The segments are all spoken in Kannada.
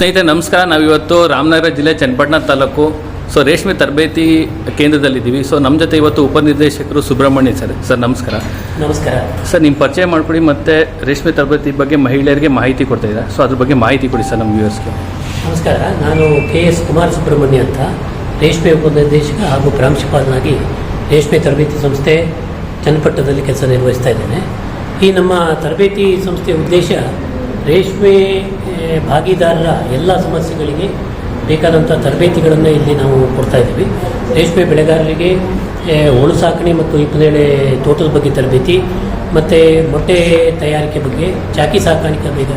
ಸ್ನೇಹಿತರೆ ನಮಸ್ಕಾರ. ನಾವಿವತ್ತು ರಾಮನಗರ ಜಿಲ್ಲೆ ಚನ್ನಪಟ್ಟಣ ತಾಲೂಕು ಸೊ ರೇಷ್ಮೆ ತರಬೇತಿ ಕೇಂದ್ರದಲ್ಲಿದ್ದೀವಿ. ಸೊ ನಮ್ಮ ಜೊತೆ ಇವತ್ತು ಉಪನಿರ್ದೇಶಕರು ಸುಬ್ರಹ್ಮಣ್ಯ ಸರ್. ಸರ್ ನಮಸ್ಕಾರ. ನಮಸ್ಕಾರ. ಸರ್ ನಿಮ್ಮ ಪರಿಚಯ ಮಾಡಿಕೊಡಿ ಮತ್ತು ರೇಷ್ಮೆ ತರಬೇತಿ ಬಗ್ಗೆ ಮಹಿಳೆಯರಿಗೆ ಮಾಹಿತಿ ಕೊಡ್ತಾ ಇದ್ದಾರೆ? ಸೊ ಅದ್ರ ಬಗ್ಗೆ ಮಾಹಿತಿ ಕೊಡಿ ಸರ್ ನಮ್ಮ ವ್ಯೂವರ್ಸ್ಗೆ ನಮಸ್ಕಾರ. ನಾನು ಕೆ ಎಸ್ ಕುಮಾರ್ ಸುಬ್ರಹ್ಮಣ್ಯ ಅಂತ ರೇಷ್ಮೆ ಉಪನಿರ್ದೇಶಕ ಹಾಗೂ ಪ್ರಾಂಶುಪಾಲನಾಗಿ ರೇಷ್ಮೆ ತರಬೇತಿ ಸಂಸ್ಥೆ ಚನ್ನಪಟ್ಟಣದಲ್ಲಿ ಕೆಲಸ ನಿರ್ವಹಿಸ್ತಾ ಇದ್ದೇನೆ. ಈ ನಮ್ಮ ತರಬೇತಿ ಸಂಸ್ಥೆಯ ಉದ್ದೇಶ ರೇಷ್ಮೆ ಭಾಗಿದಾರರ ಎಲ್ಲ ಸಮಸ್ಯೆಗಳಿಗೆ ಬೇಕಾದಂಥ ತರಬೇತಿಗಳನ್ನು ಇಲ್ಲಿ ನಾವು ಕೊಡ್ತಾ ಇದ್ದೀವಿ. ರೇಷ್ಮೆ ಬೆಳೆಗಾರರಿಗೆ ಒಳು ಸಾಕಣೆ ಮತ್ತು ಇಪ್ಪನೇಳೆ ತೋಟದ ಬಗ್ಗೆ ತರಬೇತಿ, ಮತ್ತು ಮೊಟ್ಟೆ ತಯಾರಿಕೆ ಬಗ್ಗೆ, ಚಾಕಿ ಸಾಕಾಣಿಕೆ ಬೇಗ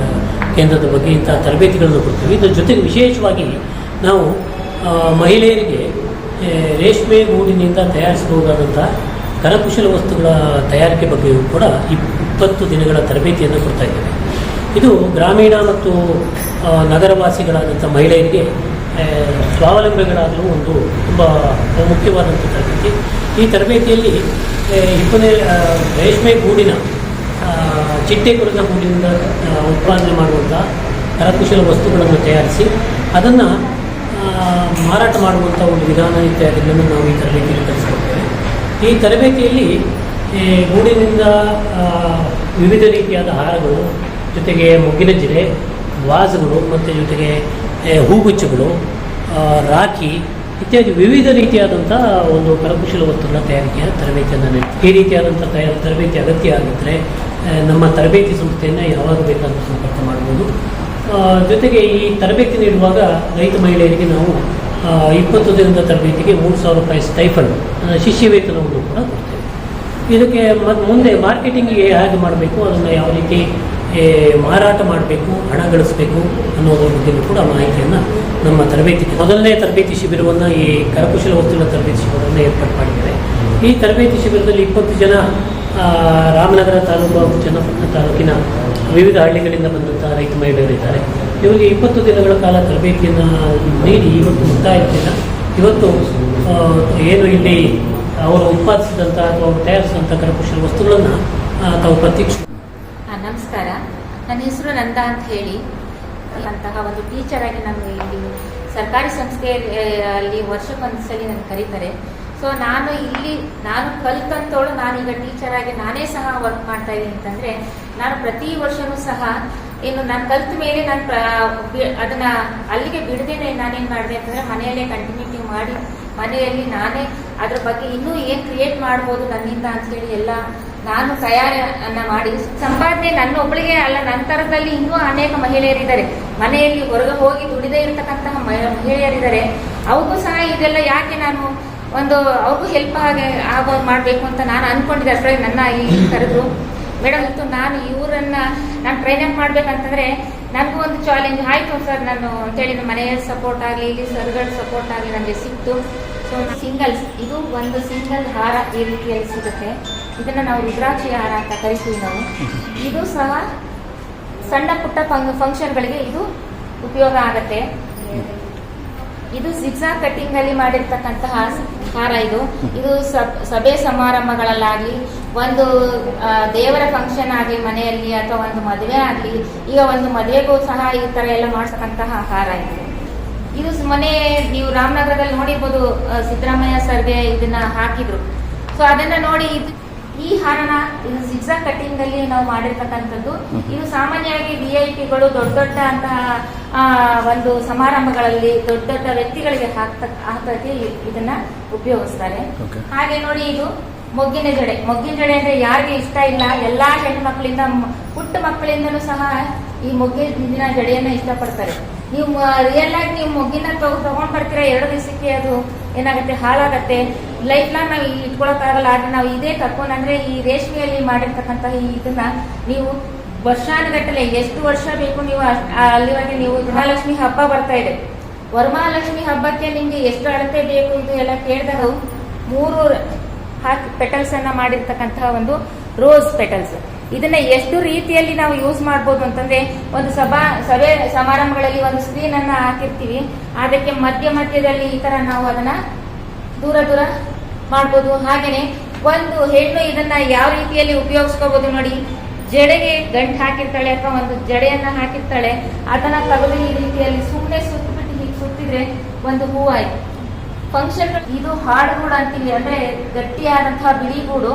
ಕೇಂದ್ರದ ಬಗ್ಗೆ ಇಂಥ ತರಬೇತಿಗಳನ್ನು ಕೊಡ್ತೀವಿ. ಇದರ ಜೊತೆಗೆ ವಿಶೇಷವಾಗಿ ನಾವು ಮಹಿಳೆಯರಿಗೆ ರೇಷ್ಮೆ ಗೂಡಿನಿಂದ ತಯಾರಿಸಬಹುದಾದಂಥ ಕರಕುಶಲ ವಸ್ತುಗಳ ತಯಾರಿಕೆ ಬಗ್ಗೆಯೂ ಕೂಡ ಇಪ್- ಇಪ್ಪತ್ತು ದಿನಗಳ ತರಬೇತಿಯನ್ನು ಕೊಡ್ತಾ ಇದ್ದೇವೆ. ಇದು ಗ್ರಾಮೀಣ ಮತ್ತು ನಗರವಾಸಿಗಳಾದಂಥ ಮಹಿಳೆಯರಿಗೆ ಸ್ವಾವಲಂಬಿಗಳಾಗಲು ಒಂದು ತುಂಬ ಮುಖ್ಯವಾದಂಥ ತರಬೇತಿ. ಈ ತರಬೇತಿಯಲ್ಲಿ ಇಪ್ಪನೇ ರೇಷ್ಮೆ ಗೂಡಿನ ಚಿಟ್ಟೆ ಕುರಿತ ಗೂಡಿನಿಂದ ಉತ್ಪಾದನೆ ಮಾಡುವಂಥ ಕರಕುಶಲ ವಸ್ತುಗಳನ್ನು ತಯಾರಿಸಿ, ಅದನ್ನು ಮಾರಾಟ ಮಾಡುವಂಥ ಒಂದು ವಿಧಾನ ಇತ್ಯಾದಿಗಳನ್ನು ನಾವು ಈ ತರಬೇತಿಯಲ್ಲಿ ಕಲಿಸ್ಕೊಡ್ತೇವೆ. ಈ ತರಬೇತಿಯಲ್ಲಿ ಗೂಡಿನಿಂದ ವಿವಿಧ ರೀತಿಯಾದ ಹಾರಗಳು ಜೊತೆಗೆ ಮೊಗ್ಗಿನ ಜಿರೆ ವಾಸಗಳು ಮತ್ತು ಜೊತೆಗೆ ಹೂಗುಚ್ಚುಗಳು ರಾಖಿ ಇತ್ಯಾದಿ ವಿವಿಧ ರೀತಿಯಾದಂಥ ಒಂದು ಕರಕುಶಲ ವಸ್ತುಗಳ ತಯಾರಿಕೆಯ ತರಬೇತಿಯನ್ನು ಈ ರೀತಿಯಾದಂಥ ತಯ ತರಬೇತಿ ಅಗತ್ಯ ಆಗಿದ್ದರೆ ನಮ್ಮ ತರಬೇತಿ ಸಂಸ್ಥೆಯನ್ನು ಯಾವಾಗ ಬೇಕಾದರೂ ಸಂಪರ್ಕ ಮಾಡ್ಬೋದು. ಜೊತೆಗೆ ಈ ತರಬೇತಿ ನೀಡುವಾಗ ರೈತ ಮಹಿಳೆಯರಿಗೆ ನಾವು ಇಪ್ಪತ್ತು ದಿನದ ತರಬೇತಿಗೆ ಮೂರು ಸಾವಿರ ರೂಪಾಯಿ ಸ್ಟೈಫಂಡ್ ಶಿಷ್ಯ ವೇತನವನ್ನು ಕೂಡ ಕೊಡ್ತೇವೆ. ಇದಕ್ಕೆ ಮುಂದೆ ಮಾರ್ಕೆಟಿಂಗಿಗೆ ಹೇಗೆ ಮಾಡಬೇಕು, ಅದನ್ನು ಯಾವ ರೀತಿ ಮಾರಾಟ ಮಾಡಬೇಕು ಹಣ ಗಳಿಸಬೇಕು ಅನ್ನೋದ್ರ ಬಗ್ಗೆ ಕೂಡ ಮಾಹಿತಿಯನ್ನು ನಮ್ಮ ತರಬೇತಿ ಮೊದಲನೇ ತರಬೇತಿ ಶಿಬಿರವನ್ನು ಈ ಕರಕುಶಲ ವಸ್ತುಗಳ ತರಬೇತಿ ಶಿಬಿರವನ್ನು ಏರ್ಪಾಡು ಮಾಡಿದ್ದಾರೆ. ಈ ತರಬೇತಿ ಶಿಬಿರದಲ್ಲಿ ಇಪ್ಪತ್ತು ಜನ ರಾಮನಗರ ತಾಲೂಕು ಹಾಗೂ ಚನ್ನಪಟ್ಟಣ ತಾಲೂಕಿನ ವಿವಿಧ ಹಳ್ಳಿಗಳಿಂದ ಬಂದಂಥ ರೈತ ಮಹಿಳೆಯರಿದ್ದಾರೆ. ಇವರಿಗೆ ಇಪ್ಪತ್ತು ದಿನಗಳ ಕಾಲ ತರಬೇತಿಯನ್ನು ನೀಡಿ ಇವತ್ತು ಮುಕ್ತಾಯದಿಂದ ಇವತ್ತು ಏನು ಇಲ್ಲಿ ಅವರು ಉತ್ಪಾದಿಸಿದಂಥ ಅಥವಾ ತಯಾರಿಸಿದಂಥ ಕರಕುಶಲ ವಸ್ತುಗಳನ್ನು ತಾವು ಪ್ರತ್ಯಕ್ಷ ಆ, ನಮಸ್ಕಾರ. ನನ್ನ ಹೆಸರು ನಂದ ಅಂತ ಹೇಳಿ. ಅಂತಹ ಒಂದು ಟೀಚರ್ ಆಗಿ ನಾನು ಇಲ್ಲಿ ಸರ್ಕಾರಿ ಸಂಸ್ಥೆಯಲ್ಲಿ ವರ್ಷಕ್ಕೊಂದ್ಸಲಿ ನನ್ನ ಕರೀತಾರೆ. ಸೊ ನಾನು ಇಲ್ಲಿ, ನಾನು ಕಲ್ತಂತೋಳು ನಾನೀಗ ಟೀಚರ್ ಆಗಿ ನಾನೇ ಸಹ ವರ್ಕ್ ಮಾಡ್ತಾ ಇದ್ದೀನಿ ಅಂತಂದ್ರೆ, ನಾನು ಪ್ರತಿ ವರ್ಷನೂ ಸಹ ಏನು ನಾನು ಕಲ್ತ ಮೇಲೆ ನಾನು ಅದನ್ನ ಅಲ್ಲಿಗೆ ಬಿಡದೇನೆ ನಾನೇನ್ ಮಾಡಿದೆ ಅಂತಂದ್ರೆ ಮನೆಯಲ್ಲೇ ಕಂಟಿನ್ಯೂಟಿ ಮಾಡಿ, ಮನೆಯಲ್ಲಿ ನಾನೇ ಅದ್ರ ಬಗ್ಗೆ ಇನ್ನೂ ಏನ್ ಕ್ರಿಯೇಟ್ ಮಾಡ್ಬೋದು ನನ್ನಿಂದ ಅಂತ ಹೇಳಿ ಎಲ್ಲ ನಾನು ತಯಾರನ್ನ ಮಾಡಿ ಸಂಪಾದನೆ ನನ್ನ ಒಬ್ಬಳಿಗೆ ಅಲ್ಲ ನಂತರದಲ್ಲಿ ಇನ್ನೂ ಅನೇಕ ಮಹಿಳೆಯರಿದ್ದಾರೆ. ಮನೆಯಲ್ಲಿ ಹೊರಗೆ ಹೋಗಿ ದುಡಿದೇ ಇರತಕ್ಕಂತಹ ಮಹಿಳೆಯರಿದ್ದಾರೆ. ಅವ್ರಿಗೂ ಸಹ ಇದೆಲ್ಲ ಯಾಕೆ ನಾನು ಒಂದು, ಅವ್ರಿಗೂ ಹೆಲ್ಪ್ ಆಗಿ ಆಗೋ ಮಾಡಬೇಕು ಅಂತ ನಾನು ಅನ್ಕೊಂಡಿದ್ದೆ. ಅಷ್ಟರಲ್ಲಿ ನನ್ನ ಈ ಕರೆದ್ರು, ಮೇಡಮ್ ಇತ್ತು ನಾನು ಇವರನ್ನ, ನಾನು ಟ್ರೈನಿಂಗ್ ಮಾಡ್ಬೇಕಂತಂದ್ರೆ ನನಗೂ ಒಂದು ಚಾಲೆಂಜ್ ಆಯ್ತು ಸರ್. ನಾನು ಅಂತೇಳಿ ನಮ್ಮ ಮನೆಯ ಸಪೋರ್ಟ್ ಆಗಲಿ, ಇಲ್ಲಿ ಸರ್ಗಳ ಸಪೋರ್ಟ್ ಆಗಲಿ ನನಗೆ ಸಿಕ್ತು. ಸೊ ಸಿಂಗಲ್ಸ್ ಇದು ಒಂದು ಸಿಂಗಲ್ ಹಾರ ಈ ರೀತಿಯಲ್ಲಿ ಸಿಗುತ್ತೆ. ಇದನ್ನ ನಾವು ರುದ್ರಾಕ್ಷಿ ಹಾರ ಅಂತ ಕರಿತೀವಿ ನಾವು. ಇದು ಸಹ ಸಣ್ಣ ಪುಟ್ಟ ಫಂಕ್ಷನ್ಗಳಿಗೆ ಇದು ಉಪಯೋಗ ಆಗತ್ತೆ. ಇದು ಸಿಕ್ಸಾ ಕಟ್ಟಿಂಗ್ ಅಲ್ಲಿ ಮಾಡಿರ್ತಕ್ಕಂತಹ ಹಾರ ಇದು. ಇದು ಸಭೆ ಸಮಾರಂಭಗಳಲ್ಲಾಗ್ಲಿ, ಒಂದು ದೇವರ ಫಂಕ್ಷನ್ ಆಗ್ಲಿ, ಮನೆಯಲ್ಲಿ ಅಥವಾ ಒಂದು ಮದುವೆ ಆಗಲಿ, ಈಗ ಒಂದು ಮದುವೆಗೂ ಸಹ ಈ ತರ ಎಲ್ಲ ಮಾಡ್ತಕ್ಕಂತಹ ಹಾರ ಇದು. ಇದು ಮನೆ ನೀವು ರಾಮನಗರದಲ್ಲಿ ನೋಡಿರ್ಬೋದು ಸಿದ್ದರಾಮಯ್ಯ ಸರ್ವೆ ಇದನ್ನ ಹಾಕಿದ್ರು. ಸೊ ಅದನ್ನ ನೋಡಿ ಇದು ಈ ಹಾರನ ಇದು ಸಿಕ್ಸಾ ಕಟ್ಟಿಂಗ್ ಅಲ್ಲಿ ನಾವು ಮಾಡಿರ್ತಕ್ಕಂಥದ್ದು. ಇದು ಸಾಮಾನ್ಯವಾಗಿ ವಿ ಐ ಪಿಗಳು ದೊಡ್ಡ ದೊಡ್ಡ ಅಂತಹ ಒಂದು ಸಮಾರಂಭಗಳಲ್ಲಿ ದೊಡ್ಡ ದೊಡ್ಡ ವ್ಯಕ್ತಿಗಳಿಗೆ ಹಾಕ್ತ ಇದನ್ನ ಉಪಯೋಗಿಸ್ತಾರೆ. ಹಾಗೆ ನೋಡಿ ಇದು ಮೊಗ್ಗಿನ ಜಡೆ. ಮೊಗ್ಗಿನ ಜಡೆ ಅಂದ್ರೆ ಯಾರಿಗೆ ಇಷ್ಟ ಇಲ್ಲ ಎಲ್ಲಾ ಹೆಣ್ಮಕ್ಳಿಂದ ಮಕ್ಕಳಿಂದ ಪುಟ್ಟ ಮಕ್ಕಳಿಂದಲೂ ಸಹ ಈ ಮೊಗ್ಗಿನ ಜಡೆಯನ್ನ ಇಷ್ಟಪಡ್ತಾರೆ. ನೀವು ರಿಯಲ್ ಆಗಿ ನೀವು ಮೊಗ್ಗಿನ ತಗೊ ತಗೊಂಡ್ ಬರ್ತೀರಾ ಎರಡು ದಿವಸಕ್ಕೆ ಅದು ಏನಾಗುತ್ತೆ, ಹಾಳಾಗತ್ತೆ? ಲೈಫ್ ಲಾಂಗ್ ನಾವು ಇಟ್ಕೊಳಕ್ಕಾಗಲ್ಲ. ಆದ್ರೆ ನಾವು ಇದೇ ಕರ್ಕೊಂಡು ಈ ರೇಷ್ಮೆಯಲ್ಲಿ ಮಾಡಿರ್ತಕ್ಕಂತಹ ಇದನ್ನ ನೀವು ವರ್ಷಾನುಗಟ್ಟಲೆ ಎಷ್ಟು ವರ್ಷ ಬೇಕು ನೀವು ಅಲ್ಲಿವರೆಗೆ ನೀವು ಮಹಾಲಕ್ಷ್ಮಿ ಹಬ್ಬ ಬರ್ತಾ ಇದೆ. ವರಮಹಾಲಕ್ಷ್ಮಿ ಹಬ್ಬಕ್ಕೆ ನಿಮ್ಗೆ ಎಷ್ಟು ಅಳತೆ ಬೇಕು ಇದು ಎಲ್ಲ ಕೇಳಿದಾಗ ಮೂರು ಹಾಕಿ ಪೆಟಲ್ಸ್ ಅನ್ನ ಮಾಡಿರ್ತಕ್ಕಂತಹ ಒಂದು ರೋಸ್ ಪೆಟಲ್ಸ್ ಇದನ್ನ ಎಷ್ಟು ರೀತಿಯಲ್ಲಿ ನಾವು ಯೂಸ್ ಮಾಡ್ಬೋದು ಅಂತಂದ್ರೆ ಒಂದು ಸಭಾ, ಸಭೆ ಸಮಾರಂಭಗಳಲ್ಲಿ ಒಂದು ಸ್ಕ್ರೀನ್ ಅನ್ನ ಹಾಕಿರ್ತೀವಿ. ಅದಕ್ಕೆ ಮಧ್ಯ ಮಧ್ಯದಲ್ಲಿ ಈ ತರ ನಾವು ಅದನ್ನ ದೂರ ದೂರ ಮಾಡ್ಬೋದು. ಹಾಗೇನೆ ಒಂದು ಹೆಣ್ಣು ಇದನ್ನ ಯಾವ ರೀತಿಯಲ್ಲಿ ಉಪಯೋಗಿಸ್ಕೋಬಹುದು ನೋಡಿ. ಜಡೆಗೆ ಗಂಟು ಹಾಕಿರ್ತಾಳೆ ಅಥವಾ ಒಂದು ಜಡೆಯನ್ನ ಹಾಕಿರ್ತಾಳೆ, ಅದನ್ನ ತಗದು ಈ ರೀತಿಯಲ್ಲಿ ಸುತ್ತಿದ್ರೆ ಒಂದು ಹೂ ಆಯ್ತು ಫಂಕ್ಷನ್ ಇದು ಹಾರ್ಡ್ ಗೂಡು ಅಂತೀವಿ ಅಂದ್ರೆ ಗಟ್ಟಿಯಾದಂತಹ ಬಿಳಿ ಗೂಡು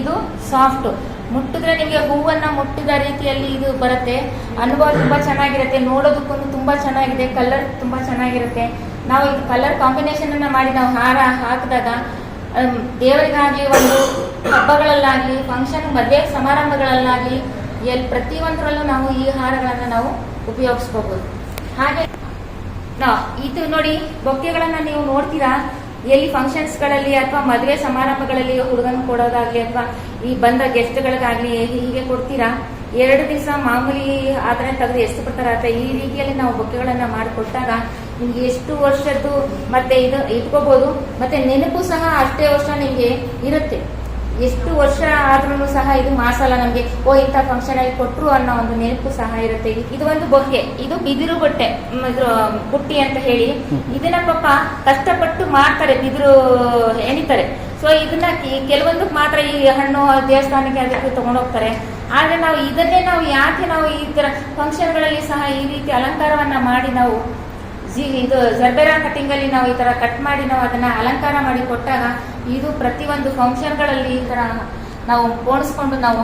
ಇದು ಸಾಫ್ಟ್ ಮುಟ್ಟಿದ್ರೆ ನಿಮಗೆ ಹೂವನ್ನ ಮುಟ್ಟಿದ ರೀತಿಯಲ್ಲಿ ಇದು ಬರುತ್ತೆ. ಅನುಭವ ತುಂಬ ಚೆನ್ನಾಗಿರುತ್ತೆ. ನೋಡೋದಕ್ಕೂ ತುಂಬಾ ಚೆನ್ನಾಗಿದೆ. ಕಲರ್ ತುಂಬಾ ಚೆನ್ನಾಗಿರುತ್ತೆ. ನಾವು ಇದು ಕಲರ್ ಕಾಂಬಿನೇಷನ್ ಅನ್ನ ಮಾಡಿ ನಾವು ಹಾರ ಹಾಕಿದಾಗ ದೇವರಿಗಾಗಿ ಒಂದು ಹಬ್ಬಗಳಲ್ಲಾಗಲಿ ಫಂಕ್ಷನ್ ಮದುವೆ ಸಮಾರಂಭಗಳಲ್ಲಾಗಲಿ ಎಲ್ಲಿ ಪ್ರತಿಯೊಂದರಲ್ಲೂ ನಾವು ಈ ಹಾರಗಳನ್ನು ನಾವು ಉಪಯೋಗಿಸ್ಕೋಬಹುದು ಹಾಗೆ ಇದು ನೋಡಿ, ಬೊಕ್ಕೆಗಳನ್ನ ನೀವು ನೋಡ್ತೀರಾ? ಎಲ್ಲಿ ಫಂಕ್ಷನ್ಸ್ಗಳಲ್ಲಿ ಅಥವಾ ಮದುವೆ ಸಮಾರಂಭಗಳಲ್ಲಿ ಹುಡುಗನ್ ಕೊಡೋದಾಗ್ಲಿ ಅಥವಾ ಈ ಬಂದ ಗೆಸ್ಟ್ ಗಳಿಗಾಗ್ಲಿ ಹೀಗೆ ಕೊಡ್ತೀರಾ? ಎರಡು ದಿವಸ ಮಾಮೂಲಿ ಆದ್ರೆ ತೆಗೆದು ಎಷ್ಟು ಬರ್ತಾರೆ ಅಥವಾ ಈ ರೀತಿಯಲ್ಲಿ ನಾವು ಬೊಕ್ಕೆಗಳನ್ನ ಮಾಡಿಕೊಟ್ಟಾಗ ನಿಮ್ಗೆ ಎಷ್ಟು ವರ್ಷದ್ದು ಮತ್ತೆ ಇದು ಇಟ್ಕೋಬಹುದು ಮತ್ತೆ ನೆನಪು ಸಹ ಅಷ್ಟೇ ವರ್ಷ ನಿಮ್ಗೆ ಇರುತ್ತೆ. ಎಷ್ಟು ವರ್ಷ ಆದ್ರೂ ಸಹ ಇದು ಮಾಸಲ್ಲ ನಮ್ಗೆ ಓ ಇಂಥ ಫಂಕ್ಷನ್ ಅಲ್ಲಿ ಕೊಟ್ರು ಅನ್ನೋ ಒಂದು ನೆನಪು ಸಹ ಇರುತ್ತೆ. ಇದು ಒಂದು ಬೊಕ್ಕೆ ಇದು ಬಿದಿರು ಬಟ್ಟೆ ಮ್, ಇದ್ರ ಬುಟ್ಟಿ ಅಂತ ಹೇಳಿ. ಇದನ್ನ ಪಾಪ ಕಷ್ಟಪಟ್ಟು ಮಾಡ್ತಾರೆ ಬಿದಿರು ಎಣಿತಾರೆ. ಸೊ ಇದನ್ನ ಕೆಲವೊಂದಕ್ಕೆ ಮಾತ್ರ ಈ ಹಣ್ಣು ದೇವಸ್ಥಾನಕ್ಕೆ ಅದಕ್ಕೆ ತಗೊಂಡೋಗ್ತಾರೆ. ಆದ್ರೆ ನಾವು ಇದನ್ನೇ ನಾವು ಯಾಕೆ ನಾವು ಈ ತರ ಫಂಕ್ಷನ್ಗಳಲ್ಲಿ ಸಹ ಈ ರೀತಿ ಅಲಂಕಾರವನ್ನ ಮಾಡಿ ನಾವು ಜಿ ಇದು ಜರ್ಬೆರಾ ಕಟಿಂಗ್ ಅಲ್ಲಿ ನಾವು ಈ ತರ ಕಟ್ ಮಾಡಿ ನಾವು ಅದನ್ನ ಅಲಂಕಾರ ಮಾಡಿ ಕೊಟ್ಟಾಗ ಇದು ಪ್ರತಿಯೊಂದು ಫಂಕ್ಷನ್ಗಳಲ್ಲಿ ಈ ತರ ನಾವು ಪೋಣಿಸ್ಕೊಂಡು ನಾವು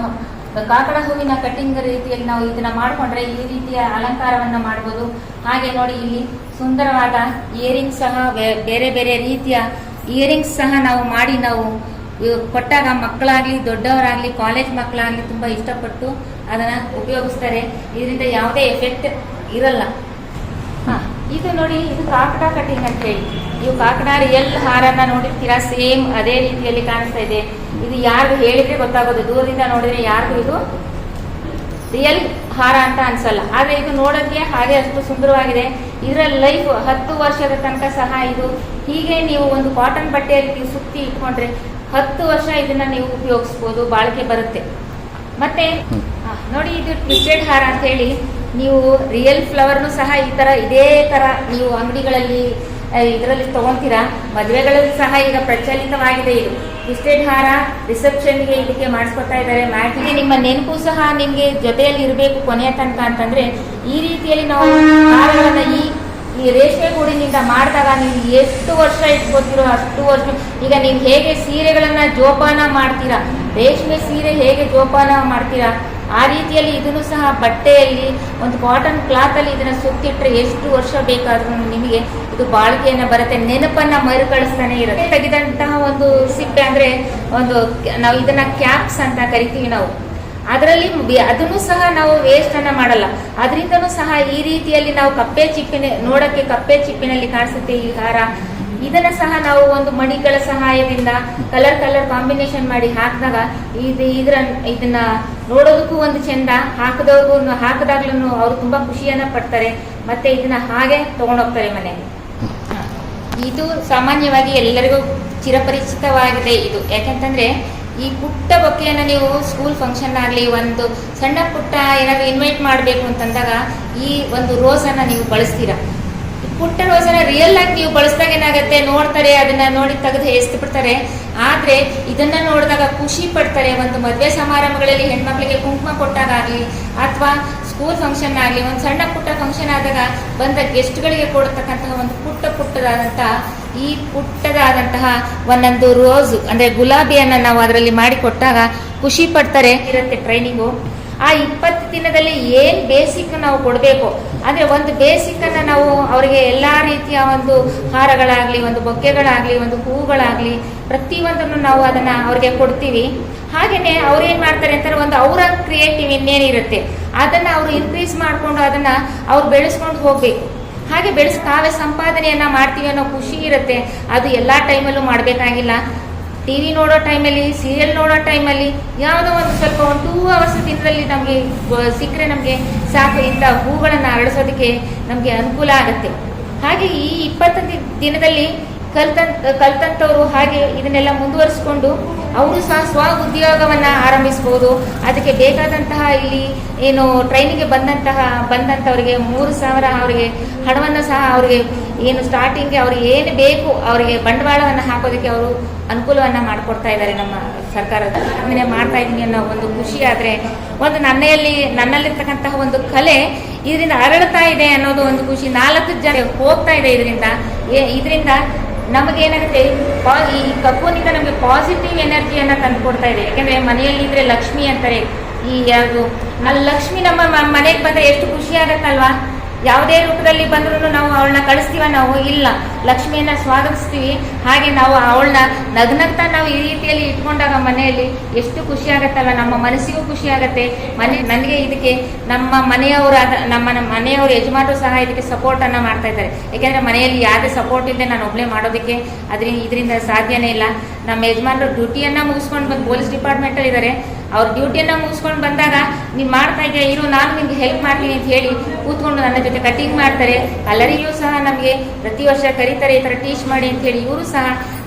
ಕಾಕಡ ಹೂವಿನ ಕಟಿಂಗ್ ರೀತಿಯಲ್ಲಿ ನಾವು ಇದನ್ನ ಮಾಡಿಕೊಂಡ್ರೆ ಈ ರೀತಿಯ ಅಲಂಕಾರವನ್ನ ಮಾಡ್ಬೋದು. ಹಾಗೆ ನೋಡಿ ಇಲ್ಲಿ ಸುಂದರವಾದ ಇಯರಿಂಗ್ಸ್ ಸಹ ಬೇರೆ ಬೇರೆ ರೀತಿಯ ಇಯರಿಂಗ್ಸ್ ಸಹ ನಾವು ಮಾಡಿ ನಾವು ಕೊಟ್ಟಾಗ ಮಕ್ಕಳಾಗ್ಲಿ, ದೊಡ್ಡವರಾಗ್ಲಿ ಕಾಲೇಜ್ ಮಕ್ಕಳಾಗ್ಲಿ ತುಂಬಾ ಇಷ್ಟಪಟ್ಟು ಅದನ್ನ ಉಪಯೋಗಿಸ್ತಾರೆ. ಇದರಿಂದ ಯಾವುದೇ ಎಫೆಕ್ಟ್ ಇರಲ್ಲ. ಇದು ನೋಡಿ ಇದು ಕಾಕಡ ಕಟಿಂಗ್ ಅಂತ ಹೇಳಿ. ನೀವು ಕಾಕಡ ರಿಯಲ್ ಹಾರನ್ನ ನೋಡಿರ್ತೀರಾ ಸೇಮ್ ಅದೇ ರೀತಿಯಲ್ಲಿ ಕಾಣಿಸ್ತಾ ಇದೆ. ಇದು ಯಾರು ಹೇಳಿದ್ರೆ ಗೊತ್ತಾಗೋದು. ದೂರದಿಂದ ನೋಡಿದ್ರೆ ಯಾರಿಗೂ ಇದು? ರಿಯಲ್ ಹಾರ ಅಂತ ಅನ್ಸಲ್ಲ. ಆದ್ರೆ ಇದು ನೋಡೋಕೆ ಹಾಗೆ ಅಷ್ಟು ಸುಂದರವಾಗಿದೆ. ಇದರ ಲೈಫ್ ಹತ್ತು ವರ್ಷದ ತನಕ ಸಹ ಇದು. ಹೀಗೆ ನೀವು ಒಂದು ಕಾಟನ್ ಬಟ್ಟೆಯಲ್ಲಿ ನೀವು ಸುತ್ತಿ ಇಟ್ಕೊಂಡ್ರೆ ಹತ್ತು ವರ್ಷ ಇದನ್ನ ನೀವು ಉಪಯೋಗಿಸ್ಬೋದು ಬಾಳಿಕೆ ಬರುತ್ತೆ. ಮತ್ತೆ ನೋಡಿ ಇದು ಟ್ವಿಸ್ಟೆಡ್ ಹಾರ ಅಂತ ಹೇಳಿ. ನೀವು ರಿಯಲ್ ಫ್ಲವರ್ನು ಸಹ ಈ ತರ ಇದೇ ತರ ನೀವು ಅಂಗಡಿಗಳಲ್ಲಿ ಇದರಲ್ಲಿ ತೊಗೊತೀರಾ? ಮದುವೆಗಳಲ್ಲಿ ಸಹ ಈಗ ಪ್ರಚಲಿತವಾಗಿದೆ ಇದು. ಇಸ್ಟೇಟ್ ಹಾರ ರಿಸೆಪ್ಷನ್ಗೆ ಇದಕ್ಕೆ ಮಾಡಿಸ್ಕೊತಾ ಇದ್ದಾರೆ. ಮ್ಯಾಟಿಗೆ ನಿಮ್ಮ ನೆನಪು ಸಹ ನಿಮಗೆ ಜೊತೆಯಲ್ಲಿ ಇರಬೇಕು ಕೊನೆಯ ತನಕ ಅಂತಂದರೆ, ಈ ರೀತಿಯಲ್ಲಿ ನಾವು ಹಾರಗಳನ್ನ ಈ ಈ ರೇಷ್ಮೆ ಗೂಡಿನಿಂದ ಮಾಡಿದಾಗ ನೀವು ಎಷ್ಟು ವರ್ಷ ಇಟ್ಕೋತಿರೋ ಅಷ್ಟು ವರ್ಷ ಈಗ ನೀವು ಹೇಗೆ ಸೀರೆಗಳನ್ನು ಜೋಪಾನ ಮಾಡ್ತೀರಾ? ರೇಷ್ಮೆ ಸೀರೆ ಹೇಗೆ ಜೋಪಾನ ಮಾಡ್ತೀರಾ? ಆ ರೀತಿಯಲ್ಲಿ ಇದನ್ನು ಸಹ ಬಟ್ಟೆಯಲ್ಲಿ, ಒಂದು ಕಾಟನ್ ಕ್ಲಾತ್ ಅಲ್ಲಿ ಇದನ್ನ ಸುತ್ತಿಟ್ಟರೆ ಎಷ್ಟು ವರ್ಷ ಬೇಕಾದ್ರೂ ನಿಮಗೆ ಇದು ಬಾಳಿಕೆಯನ್ನು ಬರುತ್ತೆ, ನೆನಪನ್ನ ಮರುಕಳಿಸ್ತಾನೆ ಇರುತ್ತೆ. ತೆಗೆದಂತಹ ಒಂದು ಸಿಪ್ಪೆ ಅಂದ್ರೆ ಒಂದು ನಾವು ಇದನ್ನ ಕ್ಯಾಪ್ಸ್ ಅಂತ ಕರಿತೀವಿ ನಾವು. ಅದರಲ್ಲಿ ಅದನ್ನು ಸಹ ನಾವು ವೇಸ್ಟ್ ಅನ್ನ ಮಾಡಲ್ಲ. ಅದರಿಂದನೂ ಸಹ ಈ ರೀತಿಯಲ್ಲಿ ನಾವು ಕಪ್ಪೆ ಚಿಪ್ಪಿನ, ನೋಡಕ್ಕೆ ಕಪ್ಪೆ ಚಿಪ್ಪಿನಲ್ಲಿ ಕಾಣಿಸುತ್ತೆ ಈ ಹಾರ. ಇದನ್ನ ಸಹ ನಾವು ಒಂದು ಮಣಿಗಳ ಸಹಾಯದಿಂದ ಕಲರ್ ಕಲರ್ ಕಾಂಬಿನೇಷನ್ ಮಾಡಿ ಹಾಕಿದಾಗ ಇದು ಇದರ ಇದನ್ನ ನೋಡೋದಕ್ಕೂ ಒಂದು ಚಂದ ಹಾಕದವ್ರಿಗೂ ಹಾಕದಾಗ್ಲೂ ಅವರು ತುಂಬಾ ಖುಷಿಯನ್ನ ಪಡ್ತಾರೆ. ಮತ್ತೆ ಇದನ್ನ ಹಾಗೆ ತಗೊಂಡೋಗ್ತಾರೆ ಮನೆಗೆ ಇದು ಸಾಮಾನ್ಯವಾಗಿ ಎಲ್ಲರಿಗೂ ಚಿರಪರಿಚಿತವಾಗಿದೆ ಇದು. ಯಾಕಂತಂದ್ರೆ ಈ ಪುಟ್ಟ ಬೊಕ್ಕೆಯನ್ನು ನೀವು ಸ್ಕೂಲ್ ಫಂಕ್ಷನ್ ಆಗಲಿ ಒಂದು ಸಣ್ಣ ಪುಟ್ಟ ಏನಾದ್ರು ಇನ್ವೈಟ್ ಮಾಡಬೇಕು ಅಂತಂದಾಗ ಈ ಒಂದು ರೋಸನ್ನ ನೀವು ಬಳಸ್ತೀರಾ? ಪುಟ್ಟ ರೋಸನ್ನ ರಿಯಲ್ ಆಗಿ ನೀವು ಬಳಸಿದಾಗ ಏನಾಗುತ್ತೆ? ನೋಡ್ತಾರೆ, ಅದನ್ನ ನೋಡಿ ತೆಗೆದು ಎಸ್ದು ಬಿಡ್ತಾರೆ ಆದ್ರೆ ಇದನ್ನ ನೋಡಿದಾಗ ಖುಷಿ ಪಡ್ತಾರೆ. ಒಂದು ಮದುವೆ ಸಮಾರಂಭಗಳಲ್ಲಿ ಹೆಣ್ಮಕ್ಳಿಗೆ ಕುಂಕುಮ ಕೊಟ್ಟಾಗ ಆಗ್ಲಿ ಅಥವಾ ಸ್ಕೂಲ್ ಫಂಕ್ಷನ್ ಆಗಲಿ, ಒಂದು ಸಣ್ಣ ಪುಟ್ಟ ಫಂಕ್ಷನ್ ಆದಾಗ ಬಂದ ಗೆಸ್ಟ್ಗಳಿಗೆ ಕೊಡತಕ್ಕಂತಹ ಒಂದು ಪುಟ್ಟ ಪುಟ್ಟದಾದಂತಹ, ಈ ಪುಟ್ಟದಾದಂತಹ ಒಂದೊಂದು ರೋಸ್ ಅಂದ್ರೆ ಗುಲಾಬಿಯನ್ನ ನಾವು ಅದರಲ್ಲಿ ಮಾಡಿ ಕೊಟ್ಟಾಗ ಖುಷಿ ಪಡ್ತಾರೆ. ಇರುತ್ತೆ ಟ್ರೈನಿಂಗು ಆ ಇಪ್ಪತ್ತು ದಿನದಲ್ಲಿ ಏನು ಬೇಸಿಕ್ ನಾವು ಕೊಡಬೇಕು? ಅಂದರೆ ಒಂದು ಬೇಸಿಕ್ ಅನ್ನ ನಾವು ಅವರಿಗೆ ಎಲ್ಲಾ ರೀತಿಯ ಒಂದು ಹಾರಗಳಾಗ್ಲಿ, ಒಂದು ಬೊಕ್ಕೆಗಳಾಗ್ಲಿ, ಒಂದು ಹೂಗಳಾಗ್ಲಿ, ಪ್ರತಿಯೊಂದನ್ನು ನಾವು ಅದನ್ನ ಅವ್ರಿಗೆ ಕೊಡ್ತೀವಿ. ಹಾಗೆಯೇ ಅವ್ರು ಏನು ಮಾಡ್ತಾರೆ ಅಂತಾರೆ, ಒಂದು ಅವರ ಕ್ರಿಯೇಟಿವ್ ಇನ್ನೇನಿರುತ್ತೆ ಅದನ್ನ ಅವರು ಇನ್ಕ್ರೀಸ್ ಮಾಡ್ಕೊಂಡು ಅದನ್ನ ಅವ್ರು ಬೆಳೆಸ್ಕೊಂಡು ಹೋಗ್ಬೇಕು. ಹಾಗೆ ಬೆಳೆಸ್, ತಾವೇ ಸಂಪಾದನೆಯನ್ನ ಮಾಡ್ತೀವಿ ಅನ್ನೋ ಖುಷಿ ಇರುತ್ತೆ. ಅದು ಎಲ್ಲಾ ಟೈಮಲ್ಲೂ ಮಾಡಬೇಕಾಗಿಲ್ಲ. ಟಿವಿ ನೋಡೋ ಟೈಮಲ್ಲಿ ಸೀರಿಯಲ್ ನೋಡೋ ಟೈಮಲ್ಲಿ ಯಾವುದೋ ಒಂದು ಸ್ವಲ್ಪ ಒಂದು ಟೂ ಅವರ್ಸ್ ದಿನದಲ್ಲಿ ನಮಗೆ ಸಿಕ್ಕರೆ ನಮಗೆ ಸಾಕು. ಇಂಥ ಹೂಗಳನ್ನು ಅರಳಿಸೋದಕ್ಕೆ ನಮಗೆ ಅನುಕೂಲ ಆಗುತ್ತೆ. ಹಾಗೆ ಈ ಇಪ್ಪತ್ತು ದಿ- ದಿನದಲ್ಲಿ ಕಲ್ತಂತ ಕಲ್ತಂತವರು ಹಾಗೆ ಇದನ್ನೆಲ್ಲ ಮುಂದುವರಿಸಿಕೊಂಡು ಅವರು ಸಹ ಸ್ವ ಉದ್ಯೋಗವನ್ನು ಆರಂಭಿಸ್ಬೋದು. ಅದಕ್ಕೆ ಬೇಕಾದಂತಹ ಇಲ್ಲಿ ಏನು ಟ್ರೈನಿಗೆ ಬಂದಂತಹ, ಬಂದಂತವರಿಗೆ ಮೂರು ಸಾವಿರ ಅವರಿಗೆ ಹಣವನ್ನು ಸಹ ಅವರಿಗೆ ಏನು ಸ್ಟಾರ್ಟಿಂಗ್ಗೆ ಅವ್ರಿಗೆ ಏನು ಬೇಕು ಅವರಿಗೆ ಬಂಡವಾಳವನ್ನು ಹಾಕೋದಕ್ಕೆ ಅವರು ಅನುಕೂಲವನ್ನು ಮಾಡಿಕೊಡ್ತಾ ಇದ್ದಾರೆ ನಮ್ಮ ಸರ್ಕಾರದ ಅದನ್ನೇ ಮಾಡ್ತಾ ಇದ್ದೀನಿ ಅನ್ನೋ ಒಂದು ಖುಷಿ ಆದರೆ ಒಂದು ನನ್ನಲ್ಲಿ, ನನ್ನಲ್ಲಿರ್ತಕ್ಕಂತಹ ಒಂದು ಕಲೆ ಇದರಿಂದ ಅರಳುತ್ತಾ ಇದೆ ಅನ್ನೋದು ಒಂದು ಖುಷಿ. ನಾಲ್ಕು ಜನ ಹೋಗ್ತಾ ಇದೆ ಇದರಿಂದ. ಇದರಿಂದ ನಮಗೇನಾಗುತ್ತೆ ಈ ಕಪ್ಪುನಿಂದ ನಮಗೆ ಪಾಸಿಟಿವ್ ಎನರ್ಜಿಯನ್ನು ತಂದು ಕೊಡ್ತಾ ಇದೆ. ಯಾಕೆಂದರೆ ಮನೆಯಲ್ಲಿ ಇದ್ರೆ ಲಕ್ಷ್ಮಿ ಅಂತಾರೆ. ಈ ಯಾವುದು ಆ ಲಕ್ಷ್ಮಿ ನಮ್ಮ ಮನೆಗೆ ಬಂದರೆ ಎಷ್ಟು ಖುಷಿ ಆಗತ್ತಲ್ವಾ? ಯಾವುದೇ ರೂಪದಲ್ಲಿ ಬಂದ್ರೂ ನಾವು ಅವಳನ್ನ ಕಳಿಸ್ತೀವ? ನಾವು ಇಲ್ಲ. ಲಕ್ಷ್ಮಿಯನ್ನ ಸ್ವಾಗತಿಸ್ತೀವಿ. ಹಾಗೆ ನಾವು ಅವಳನ್ನ ನಗ್ನಗ್ತಾ ನಾವು ಈ ರೀತಿಯಲ್ಲಿ ಇಟ್ಕೊಂಡಾಗ ಮನೆಯಲ್ಲಿ ಎಷ್ಟು ಖುಷಿ ಆಗತ್ತಲ್ಲ ನಮ್ಮ ಮನಸ್ಸಿಗೂ ಖುಷಿ ಆಗತ್ತೆ. ಮನೆ, ನನಗೆ ಇದಕ್ಕೆ ನಮ್ಮ ಮನೆಯವರಾದ ನಮ್ಮ ನಮ್ಮ ಮನೆಯವರು ಯಜಮಾನರು ಸಹ ಇದಕ್ಕೆ ಸಪೋರ್ಟ್ ಅನ್ನ ಮಾಡ್ತಾ ಇದ್ದಾರೆ. ಯಾಕೆಂದ್ರೆ ಮನೆಯಲ್ಲಿ ಯಾವುದೇ ಸಪೋರ್ಟ್ ಇದ್ದೆ ನಾನು ಒಬ್ಬಳೇ ಮಾಡೋದಕ್ಕೆ ಅದ್ರಿಂದ ಇದರಿಂದ ಸಾಧ್ಯನೇ ಇಲ್ಲ. ನಮ್ಮ ಯಜಮಾನರು ಡ್ಯೂಟಿಯನ್ನ ಮುಗಿಸ್ಕೊಂಡು ಬಂದು ಪೊಲೀಸ್ ಡಿಪಾರ್ಟ್ಮೆಂಟಲ್ಲಿ ಇದ್ದಾರೆ ಅವ್ರ ಡ್ಯೂಟಿಯನ್ನ ಮುಗಿಸ್ಕೊಂಡು ಬಂದಾಗ ನೀವು ಮಾಡ್ತಾ ಇದ್ದೀರಾ ಇರು, ನಾನು ನಿಮ್ಗೆ ಹೆಲ್ಪ್ ಮಾಡ್ತೀನಿ ಅಂತ ಹೇಳಿ ಕೂತ್ಕೊಂಡು ನನ್ನ ಜೊತೆ ಕಟಿಂಗ್ ಮಾಡ್ತಾರೆ. ಕಲರಿಗೂ ಸಹ ನಮಗೆ ಪ್ರತಿ ವರ್ಷ ಕರೀತಾರೆ, ಈ ಥರ ಟೀಚ್ ಮಾಡಿ ಅಂತ ಹೇಳಿ. ಇವರು ಸಹ,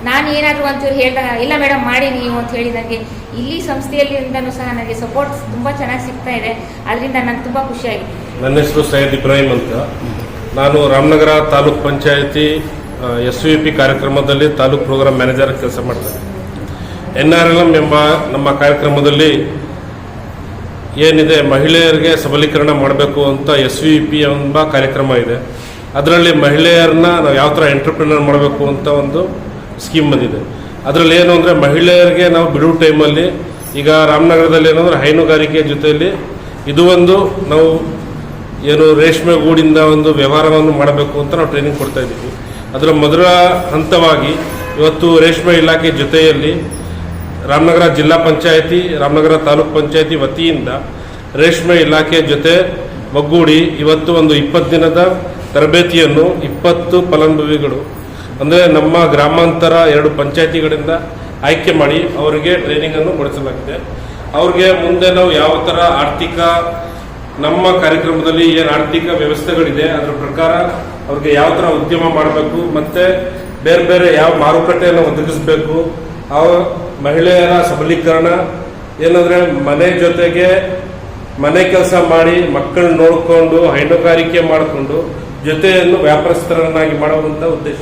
ನಾನು ಏನಾದರೂ ಒಂಚೂರು ಹೇಳಿದಾಗ, ಇಲ್ಲ ಮೇಡಮ್ ಮಾಡಿ ನೀವು ಅಂತ ಹೇಳಿ ನನಗೆ ಇಲ್ಲಿ ಸಂಸ್ಥೆಯಲ್ಲಿಂದನೂ ಸಹ ನನಗೆ ಸಪೋರ್ಟ್ ತುಂಬ ಚೆನ್ನಾಗಿ ಸಿಗ್ತಾ ಇದೆ. ಅದರಿಂದ ನನಗೆ ತುಂಬ ಖುಷಿಯಾಗಿದೆ. ನನ್ನ ಹೆಸರು ಸೈಯದ್ ಇಬ್ರಾಹಿಂ ಅಂತ. ನಾನು ರಾಮನಗರ ತಾಲೂಕ್ ಪಂಚಾಯತಿ ಎಸ್ ವಿ ಪಿ ಕಾರ್ಯಕ್ರಮದಲ್ಲಿ ತಾಲೂಕ್ ಪ್ರೋಗ್ರಾಮ್ ಮ್ಯಾನೇಜರ್ ಕೆಲಸ ಮಾಡ್ತೇನೆ ಎನ್ ಆರ್ ಎಲ್ ಎಂ ಎಂಬ ನಮ್ಮ ಕಾರ್ಯಕ್ರಮದಲ್ಲಿ ಏನಿದೆ, ಮಹಿಳೆಯರಿಗೆ ಸಬಲೀಕರಣ ಮಾಡಬೇಕು ಅಂತ ಎಸ್ ವಿ ಪಿ ಎಂಬ ಕಾರ್ಯಕ್ರಮ ಇದೆ. ಅದರಲ್ಲಿ ಮಹಿಳೆಯರನ್ನ ನಾವು ಯಾವ ಥರ ಎಂಟರ್ಪ್ರಿನರ್ ಮಾಡಬೇಕು ಅಂತ ಒಂದು ಸ್ಕೀಮ್ ಬಂದಿದೆ. ಅದರಲ್ಲಿ ಏನು ಅಂದರೆ ಮಹಿಳೆಯರಿಗೆ ನಾವು ಬಿಡುವ ಟೈಮಲ್ಲಿ ಈಗ ರಾಮನಗರದಲ್ಲಿ ಏನಂದ್ರೆ ಹೈನುಗಾರಿಕೆ ಜೊತೆಯಲ್ಲಿ ಇದು ಒಂದು ನಾವು ಏನು ರೇಷ್ಮೆ ಗೂಡಿಂದ ಒಂದು ವ್ಯವಹಾರವನ್ನು ಮಾಡಬೇಕು ಅಂತ ನಾವು ಟ್ರೈನಿಂಗ್ ಕೊಡ್ತಾ ಇದ್ದೀವಿ. ಅದರ ಮೊದಲ ಹಂತವಾಗಿ ಇವತ್ತು ರೇಷ್ಮೆ ಇಲಾಖೆ ಜೊತೆಯಲ್ಲಿ ರಾಮನಗರ ಜಿಲ್ಲಾ ಪಂಚಾಯಿತಿ, ರಾಮನಗರ ತಾಲೂಕ್ ಪಂಚಾಯಿತಿ ವತಿಯಿಂದ ರೇಷ್ಮೆ ಇಲಾಖೆ ಜೊತೆ ಒಗ್ಗೂಡಿ ಇವತ್ತು ಒಂದು ಇಪ್ಪತ್ತು ದಿನದ ತರಬೇತಿಯನ್ನು ಇಪ್ಪತ್ತು ಫಲಾನುಭವಿಗಳು, ಅಂದರೆ ನಮ್ಮ ಗ್ರಾಮಾಂತರ ಎರಡು ಪಂಚಾಯಿತಿಗಳಿಂದ ಆಯ್ಕೆ ಮಾಡಿ ಅವರಿಗೆ ಟ್ರೈನಿಂಗನ್ನು ಕೊಡಿಸಲಾಗಿದೆ. ಅವ್ರಿಗೆ ಮುಂದೆ ನಾವು ಯಾವ ಥರ ಆರ್ಥಿಕ, ನಮ್ಮ ಕಾರ್ಯಕ್ರಮದಲ್ಲಿ ಏನು ಆರ್ಥಿಕ ವ್ಯವಸ್ಥೆಗಳಿದೆ, ಅದರ ಪ್ರಕಾರ ಅವ್ರಿಗೆ ಯಾವ ಥರ ಉದ್ಯಮ ಮಾಡಬೇಕು, ಮತ್ತು ಬೇರೆ ಬೇರೆ ಯಾವ ಮಾರುಕಟ್ಟೆಯನ್ನು ಒದಗಿಸಬೇಕು, ಆ ಮಹಿಳೆಯರ ಸಬಲೀಕರಣ, ಏನಂದ್ರೆ ಮನೆ ಜೊತೆಗೆ ಮನೆ ಕೆಲಸ ಮಾಡಿ ಮಕ್ಕಳನ್ನ ನೋಡಿಕೊಂಡು ಹೈನುಗಾರಿಕೆ ಮಾಡಿಕೊಂಡು ಜೊತೆಯನ್ನು ವ್ಯಾಪಾರಸ್ಥರನ್ನಾಗಿ ಮಾಡುವಂತ ಉದ್ದೇಶ.